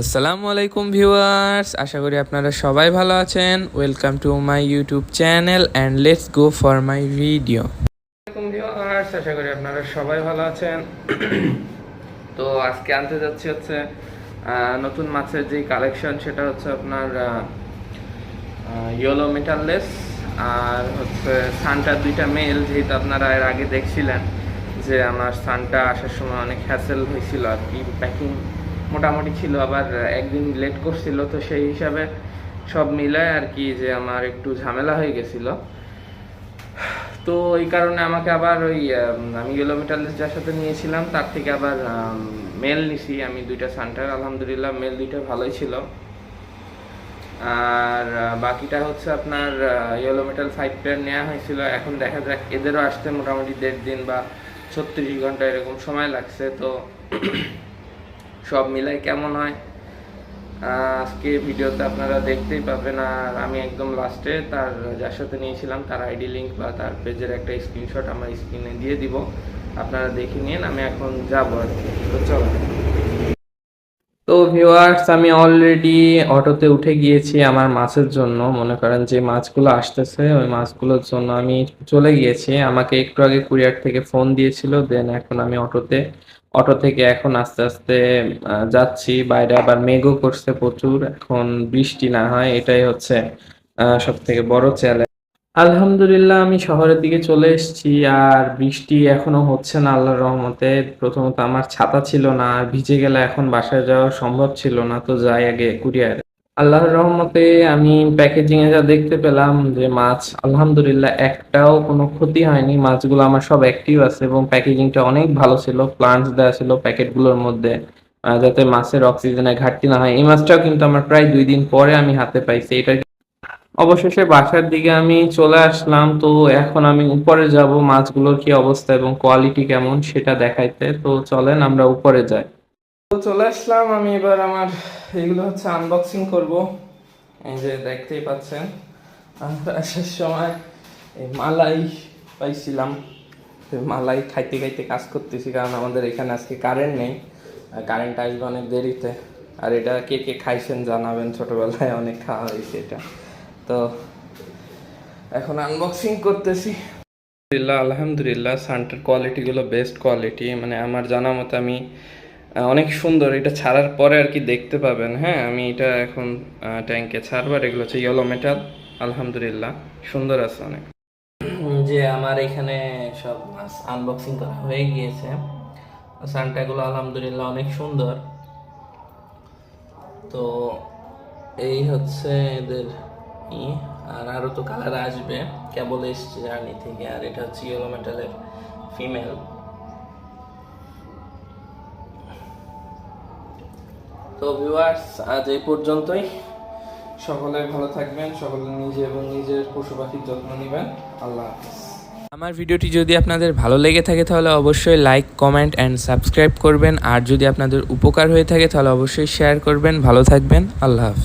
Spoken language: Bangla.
আসসালামু আলাইকুম ভিউয়ার্স, আশা করি আপনারা সবাই ভালো আছেন। Welcome to my YouTube channel and let's go for my video viewers, আশা করি আপনারা সবাই ভালো আছেন। তো আজকে আনতে যাচ্ছি হচ্ছে নতুন মাছের যে কালেকশন সেটা হচ্ছে আপনার ইয়েলো মেটাললেস আর হচ্ছে সানটা দুইটা মেল যেহেতু আপনারা এর আগে দেখছিলেন যে আমার সানটা আসার সময় অনেক হ্যাসেল হয়েছিল আর কি প্যাকিং মোটামুটি ছিল, আবার একদিন লেট করছিল, তো সেই হিসাবে সব মিলায় আর কি যে আমার একটু ঝামেলা হয়ে গেছিল। তো এই কারণে আমাকে আবার ওই আমি মেটাললেস যার সাথে নিয়েছিলাম, তার থেকে আবার মেল নিছি। আমি দুইটা সান্টার, আলহামদুলিল্লাহ মেল দুইটা ভালোই ছিল। আর বাকিটা হচ্ছে আপনার ইয়েলো মেটাল ফাইভ পেয়ার নেওয়া হয়েছিল। এখন দেখা যাক, এদেরও আসতে মোটামুটি দেড় দিন বা ছত্রিশ ঘণ্টা এরকম সময় লাগছে, তো সব মিলাই কেমন হয়? আজকে ভিডিওতে আপনারা দেখতেই পাবেন আর আমি একদম লাস্টে তার, যার সাথে নিয়েছিলাম, তার আইডি লিঙ্ক বা তার পেজের একটা স্ক্রিনশট আমার স্ক্রিনে দিয়ে দিব। আপনারা দেখে নিন, আমি এখন যাব আর কি। তো চলো। তো ভিউয়ার্স আমি অলরেডি অটোতে উঠে গিয়েছি আমার মাছের জন্য। মনে করেন যে মাছগুলো আসতেছে, ওই মাছগুলোর জন্য আমি চলে গিয়েছি। আমাকে একটু আগে কুরিয়ার থেকে ফোন দিয়েছিল দেন এখন আমি অটোতে, অটো থেকে এখন আস্তে আস্তে যাচ্ছি। বাইরে আবার মেঘও করছে প্রচুর। এখন বৃষ্টি না হয়, এটাই হচ্ছে সব থেকে বড় চ্যালেঞ্জ আলহামদুলিল্লাহ, আমি শহরের দিকে চলে এসেছি আর বৃষ্টি এখনও হচ্ছে না, আল্লাহর রহমতে। প্রথমত আমার ছাতা ছিল না, আর ভিজে গেলে এখন বাসায় যাওয়া সম্ভব ছিল না, তো যাই আগে কুরিয়ারে। আল্লাহর রহমতে আমি প্যাকেজিং এ যা দেখতে পেলাম যে মাছ, আলহামদুলিল্লাহ একটাও কোনো ক্ষতি হয়নি। মাছগুলো আমার সব অ্যাক্টিভ আছে এবং প্যাকেজিংটা অনেক ভালো ছিল প্লান্টস দেওয়া ছিল প্যাকেটগুলোর মধ্যে যাতে মাছের অক্সিজেনের ঘাটতি না হয়। এই মাছটাও কিন্তু আমার প্রায় দুই দিন পরে আমি হাতে পাইছি এটা অবশেষে বাসার দিকে আমি চলে আসলাম। তো এখন আমি উপরে যাব, মাছগুলোর কি অবস্থা এবং কোয়ালিটি কেমন সেটা দেখাইতে। তো চলেন, আমরা উপরে যাই। তো চলে আসলাম, আমি এবার আমার এগুলো হচ্ছে আনবক্সিং করব। এই যে দেখতেই পাচ্ছেন আসার সময় এই মালাই পাইছিলাম। মালাই খাইতে খাইতে কাজ করতেছি, কারণ আমাদের এখানে আজকে কারেন্ট নেই। কারেন্ট আসবে অনেক দেরিতে। আর এটা কে কে খাইছেন জানাবেন, ছোটবেলায় অনেক খাওয়া হয়েছে এটা। তো এখন আনবক্সিং করতেছি। আলহামদুলিল্লাহ আলহামদুলিল্লাহ সানটার কোয়ালিটিগুলো বেস্ট কোয়ালিটি মানে আমার জানা মতো আমি অনেক সুন্দর। এটা ছাড়ার পরে আর কি দেখতে পাবেন হ্যাঁ? আমি এটা এখন ট্যাঙ্কে ছাড়বার, এগুলো হচ্ছে ইয়েলো মেটাল আলহামদুলিল্লাহ, সুন্দর আছে অনেক। যে আমার এখানে সব আনবক্সিং করা হয়ে গিয়েছে সানটাগুলো আলহামদুলিল্লাহ অনেক সুন্দর। তো এই হচ্ছে এদের আর আরও তো কালার আসবে। কেবল এসছে জার্নি থেকে, আর এটা হচ্ছে ইয়েলো মেটালের ফিমেল তো ভিউয়ার্স আজ এই পর্যন্তই। সকলে ভালো থাকবেন, সকলে নিজে এবং নিজের পশু পাখির যত্ন নেবেন। আল্লাহ আমার ভিডিওটি যদি আপনাদের ভালো লেগে থাকে, তাহলে অবশ্যই লাইক কমেন্ট অ্যান্ড সাবস্ক্রাইব করবেন। আর যদি আপনাদের উপকার হয়ে থাকে, তাহলে অবশ্যই শেয়ার করবেন। ভালো থাকবেন। আল্লাহ হাফেজ।